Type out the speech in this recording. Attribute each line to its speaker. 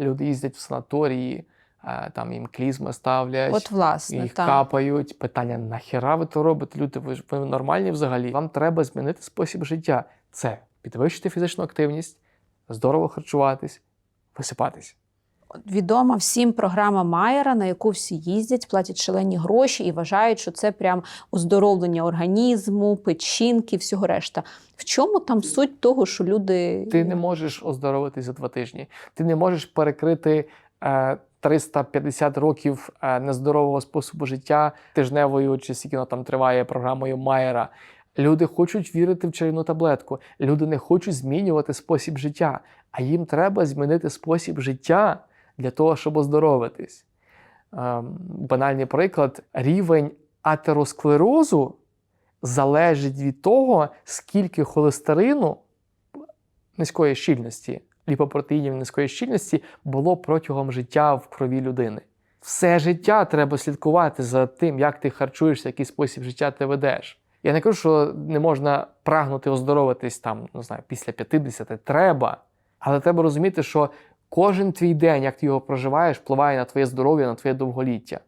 Speaker 1: Люди їздять в санаторії, е, там їм клізми ставлять.
Speaker 2: От, власне,
Speaker 1: їх
Speaker 2: так.
Speaker 1: капають. Питання: нахіра ви то робите? Люди, ви ж ви нормальні взагалі? Вам треба змінити спосіб життя. Це підвищити фізичну активність, здорово харчуватись, висипатись.
Speaker 2: Відома всім програма Майера, на яку всі їздять, платять шалені гроші і вважають, що це прям оздоровлення організму, печінки, всього решта. В чому там суть того, що люди
Speaker 1: Ти не можеш оздоровитись за два тижні. Ти не можеш перекрити е, 350 років е, нездорового способу життя тижневою чи скільки там триває програмою Майера. Люди хочуть вірити в чарівну таблетку. Люди не хочуть змінювати спосіб життя, а їм треба змінити спосіб життя для того, щоб оздоровитись. Ем, банальний приклад: рівень атеросклерозу залежить від того, скільки холестерину низької щільності, ліпопротеїнів низької щільності було протягом життя в крові людини. Все життя треба слідкувати за тим, як ти харчуєшся, який спосіб життя ти ведеш. Я не кажу, що не можна прагнути оздоровитись там, не знаю, після 50, треба. Але треба розуміти, що кожен твій день, як ти його проживаєш, впливає на твоє здоров'я, на твоє довголіття.